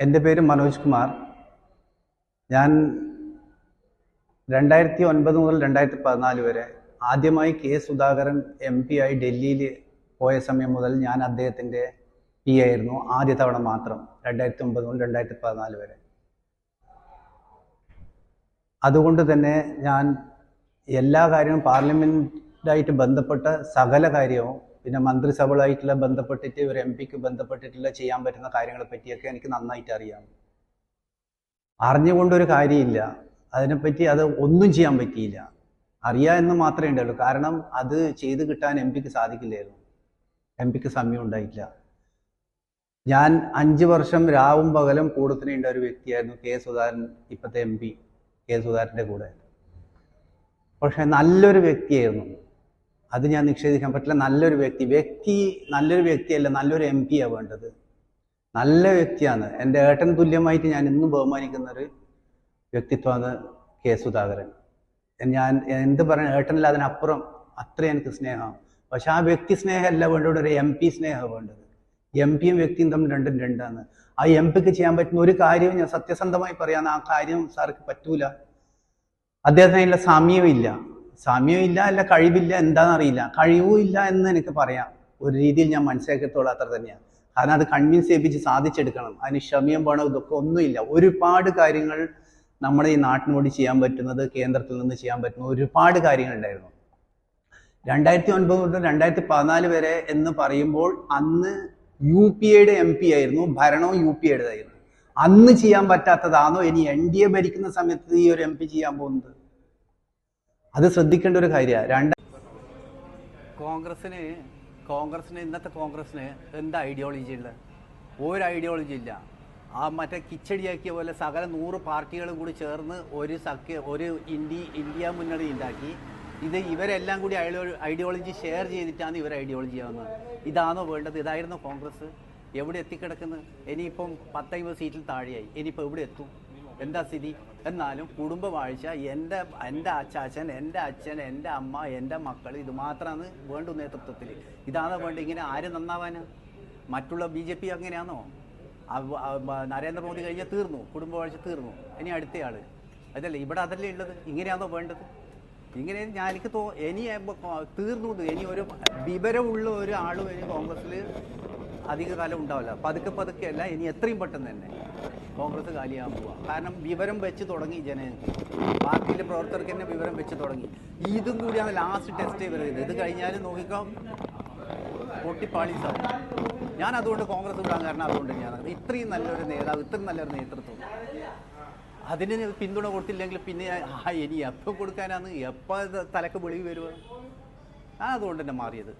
എന്റെ പേര് മനോജ് കുമാർ. ഞാൻ രണ്ടായിരത്തി ഒൻപത് മുതൽ രണ്ടായിരത്തി പതിനാല് വരെ ആദ്യമായി കെ സുധാകരൻ എം പി ആയി ഡൽഹിയിൽ പോയ സമയം മുതൽ ഞാൻ അദ്ദേഹത്തിന്റെ പി ആയിരുന്നു ആദ്യ തവണ മാത്രം രണ്ടായിരത്തി ഒമ്പത് മുതൽ രണ്ടായിരത്തി പതിനാല് വരെ. അതുകൊണ്ട് തന്നെ ഞാൻ എല്ലാ കാര്യവും പാർലമെന്റായിട്ട് ബന്ധപ്പെട്ട സകല കാര്യവും പിന്നെ മന്ത്രിസഭകളായിട്ടുള്ള ബന്ധപ്പെട്ടിട്ട് ഒരു എം പിക്ക് ബന്ധപ്പെട്ടിട്ടുള്ള ചെയ്യാൻ പറ്റുന്ന കാര്യങ്ങളെ പറ്റിയൊക്കെ എനിക്ക് നന്നായിട്ട് അറിയാം. അറിഞ്ഞുകൊണ്ടൊരു കാര്യമില്ല. അതിനെപ്പറ്റി അത് ഒന്നും ചെയ്യാൻ പറ്റിയില്ല. അറിയാ എന്ന് മാത്രമേ ഉണ്ടല്ലോ കാരണം അത് ചെയ്ത് കിട്ടാൻ എം പിക്ക് സാധിക്കില്ലായിരുന്നു. എം പിക്ക് സമയം ഉണ്ടായിട്ടില്ല. ഞാൻ അഞ്ച് വർഷം രാവും പകലും കൂടത്തിനുണ്ട ഒരു വ്യക്തിയായിരുന്നു കെ സുധാകരൻ ഇപ്പോഴത്തെ എം പി കെ സുധാകരന്റെ കൂടെ. പക്ഷെ നല്ലൊരു വ്യക്തിയായിരുന്നു. അത് ഞാൻ നിഷേധിക്കാൻ പറ്റില്ല. നല്ലൊരു വ്യക്തി വ്യക്തി നല്ലൊരു വ്യക്തിയല്ല നല്ലൊരു എം പിയാണ് വേണ്ടത്. നല്ല വ്യക്തിയാണ്. എന്റെ ഏട്ടൻ തുല്യമായിട്ട് ഞാൻ ഇന്നും ബഹുമാനിക്കുന്ന ഒരു വ്യക്തിത്വമാണ് കെ സുധാകരൻ. ഞാൻ എന്ത് പറയാൻ ഏട്ടനല്ല അതിനപ്പുറം അത്രയും എനിക്ക് സ്നേഹമാണ് പക്ഷെ ആ വ്യക്തി സ്നേഹമല്ല വേണ്ടത് ഒരു എം പി സ്നേഹമാണ് വേണ്ടത്. എം പിയും വ്യക്തിയും തമ്മിൽ രണ്ടും രണ്ടാണ്. ആ എം പിക്ക് ചെയ്യാൻ പറ്റുന്ന ഒരു കാര്യവും ഞാൻ സത്യസന്ധമായി പറയാൻ ആ കാര്യം സാർക്ക് പറ്റൂല. അദ്ദേഹത്തിനുള്ള സമയമില്ല സമയമില്ല അല്ല കഴിവില്ല എന്താണെന്നറിയില്ല. കഴിവും ഇല്ല എന്ന് എനിക്ക് പറയാം. ഒരു രീതിയിൽ ഞാൻ മനസ്സിലാക്കിയത്തോളം അത്ര തന്നെയാണ് കാരണം അത് കൺവിൻസ് ചെയ്യിപ്പിച്ച് സാധിച്ചെടുക്കണം. അതിന് ക്ഷമയം വേണം ഇതൊക്കെ ഒന്നുമില്ല. ഒരുപാട് കാര്യങ്ങൾ നമ്മുടെ ഈ നാട്ടിനോട് ചെയ്യാൻ പറ്റുന്നത് കേന്ദ്രത്തിൽ നിന്ന് ചെയ്യാൻ പറ്റുന്ന ഒരുപാട് കാര്യങ്ങളുണ്ടായിരുന്നു. രണ്ടായിരത്തി ഒൻപത് മുതൽ രണ്ടായിരത്തി പതിനാല് വരെ എന്ന് പറയുമ്പോൾ അന്ന് യു പി എയുടെ എം പി ആയിരുന്നു. ഭരണവും യു പി എയുടേതായിരുന്നു അന്ന് ചെയ്യാൻ പറ്റാത്തതാണോ? ഇനി എൻ ഡി എ ഭരിക്കുന്ന സമയത്ത് ഈ ഒരു എം പി ചെയ്യാൻ പോകുന്നത്? അത് ശ്രദ്ധിക്കേണ്ട ഒരു കാര്യമാണ് രണ്ട് കോൺഗ്രസിന് കോൺഗ്രസിന് ഇന്നത്തെ കോൺഗ്രസിന് എന്താ ഐഡിയോളജി ഉള്ളത്? ഒരു ഐഡിയോളജി ഇല്ല. ആ മറ്റേ കിച്ചടിയാക്കിയ പോലെ സകല നൂറ് പാർട്ടികളും കൂടി ചേർന്ന് ഒരു സഖ്യ ഒരു ഇന്ത്യ ഇന്ത്യ മുന്നണി ഉണ്ടാക്കി. ഇത് ഇവരെല്ലാം കൂടി ഐഡിയോളജി ഷെയർ ചെയ്തിട്ടാണ് ഇവർ ഐഡിയോളജി ആവുന്നത്. ഇതാണോ വേണ്ടത്? ഇതായിരുന്നു കോൺഗ്രസ്. എവിടെ എത്തിക്കിടക്കുന്നത്? ഇനിയിപ്പം പത്തൈമ്പത് സീറ്റിൽ താഴെയായി. ഇനിയിപ്പോൾ എവിടെ എത്തും? എന്താ സ്ഥിതി? എന്നാലും കുടുംബവാഴ്ച എന്റെ എന്റെ അച്ചാച്ചൻ എന്റെ അച്ഛൻ എന്റെ അമ്മ എന്റെ മക്കൾ ഇത് മാത്രമാണ് വേണ്ടു നേതൃത്വത്തിൽ ഇതാണ് വേണ്ട ഇങ്ങനെ ആര് നന്നാവാന്? മറ്റുള്ള ബി ജെ പി അങ്ങനെയാണോ? നരേന്ദ്രമോദി കഴിഞ്ഞാൽ തീർന്നു കുടുംബവാഴ്ച തീർന്നു. ഇനി അടുത്തയാൾ അതല്ലേ ഇവിടെ അതല്ലേ ഉള്ളത്? ഇങ്ങനെയാണോ വേണ്ടത്? ഇങ്ങനെ ഞാൻ എനിക്ക് തോ ഇനി തീർന്നു ഇനി ഒരു വിവരമുള്ള ഒരു ആളും ഇനി കോൺഗ്രസ്സിൽ അധികകാലം ഉണ്ടാവില്ല. പതുക്കെ പതുക്കെ അല്ല ഇനി എത്രയും പെട്ടെന്ന് തന്നെ. കോൺഗ്രസ് കാലിയാകാൻ പോവുക കാരണം വിവരം വെച്ച് തുടങ്ങി ജനങ്ങൾക്ക് പാർട്ടിയിലെ പ്രവർത്തകർക്ക് തന്നെ വിവരം വെച്ച് തുടങ്ങി. ഇതും കൂടിയാണ് ലാസ്റ്റ് ടെസ്റ്റ് വരുന്നത് ഇത് കഴിഞ്ഞാലും നോക്കിക്കാം പൊട്ടിപ്പാളീസാവും ഞാൻ അതുകൊണ്ട് കോൺഗ്രസ് വിടാൻ കാരണം അതുകൊണ്ട് ഞാൻ ഇത്രയും നല്ലൊരു നേതാവ് ഇത്രയും നല്ലൊരു നേതൃത്വം. അതിന് പിന്തുണ കൊടുത്തില്ലെങ്കിൽ പിന്നെ ആ ഇനി എപ്പോൾ കൊടുക്കാനാണ്? എപ്പോൾ തലക്ക് വെളിവ് വരുക ഞാൻ അതുകൊണ്ട് തന്നെ മാറിയത്.